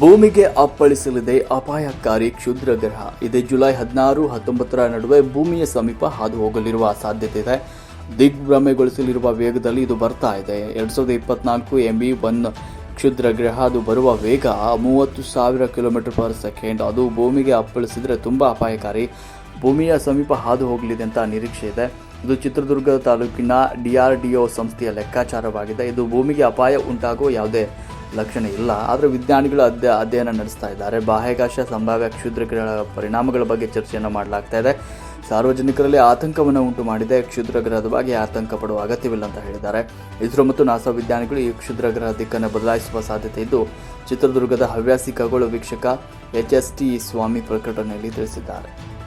ಭೂಮಿಗೆ ಅಪ್ಪಳಿಸಲಿದೆ ಅಪಾಯಕಾರಿ ಕ್ಷುದ್ರ ಗ್ರಹ. ಇದೇ ಜುಲೈ ಹದಿನಾರು, ಹತ್ತೊಂಬತ್ತರ ನಡುವೆ ಭೂಮಿಯ ಸಮೀಪ ಹಾದು ಹೋಗಲಿರುವ ಸಾಧ್ಯತೆ ಇದೆ. ದಿಗ್ಭ್ರಮೆಗೊಳಿಸಲಿರುವ ವೇಗದಲ್ಲಿ ಇದು ಬರ್ತಾ ಇದೆ. ಎರಡ್ ಸಾವಿರದ ಇಪ್ಪತ್ನಾಲ್ಕು ಎಂಬಿ ಒನ್ ಕ್ಷುದ್ರ ಗ್ರಹ, ಅದು ಬರುವ ವೇಗ ಮೂವತ್ತು ಸಾವಿರ ಕಿಲೋಮೀಟರ್ ಪರ್ ಸೆಕೆಂಡ್. ಅದು ಭೂಮಿಗೆ ಅಪ್ಪಳಿಸಿದ್ರೆ ತುಂಬಾ ಅಪಾಯಕಾರಿ. ಭೂಮಿಯ ಸಮೀಪ ಹಾದು ಹೋಗಲಿದೆ ಅಂತ ನಿರೀಕ್ಷೆ ಇದೆ. ಇದು ಚಿತ್ರದುರ್ಗ ತಾಲೂಕಿನ ಡಿಆರ್ಡಿಒ ಸಂಸ್ಥೆಯ ಲೆಕ್ಕಾಚಾರವಾಗಿದೆ. ಇದು ಭೂಮಿಗೆ ಅಪಾಯ ಉಂಟಾಗುವ ಯಾವುದೇ ಲಕ್ಷಣ ಇಲ್ಲ. ಆದರೆ ವಿಜ್ಞಾನಿಗಳು ಅಧ್ಯ, ಅಧ್ಯಯನ ನಡೆಸ್ತಾ ಇದ್ದಾರೆ. ಬಾಹ್ಯಾಕಾಶ ಸಂಭಾವ್ಯ ಕ್ಷುದ್ರಗ್ರಹಗಳ ಪರಿಣಾಮಗಳ ಬಗ್ಗೆ ಚರ್ಚೆಯನ್ನು ಮಾಡಲಾಗ್ತಾ ಇದೆ. ಸಾರ್ವಜನಿಕರಲ್ಲಿ ಆತಂಕವನ್ನು ಉಂಟು ಮಾಡಿದೆ. ಕ್ಷುದ್ರಗ್ರಹದ ಬಗ್ಗೆ ಆತಂಕ ಪಡುವ ಅಗತ್ಯವಿಲ್ಲ ಅಂತ ಹೇಳಿದ್ದಾರೆ. ಇಸ್ರೋ ಮತ್ತು ನಾಸಾ ವಿಜ್ಞಾನಿಗಳು ಈ ಕ್ಷುದ್ರಗ್ರಹ ದಿಕ್ಕನ್ನು ಬದಲಾಯಿಸುವ ಸಾಧ್ಯತೆ ಇದ್ದು, ಚಿತ್ರದುರ್ಗದ ಹವ್ಯಾಸಿ ಖಗೋಳ ವೀಕ್ಷಕ ಎಚ್ ಎಸ್ ಟಿ ಸ್ವಾಮಿ ಪ್ರಕಟಣೆಯಲ್ಲಿ ತಿಳಿಸಿದ್ದಾರೆ.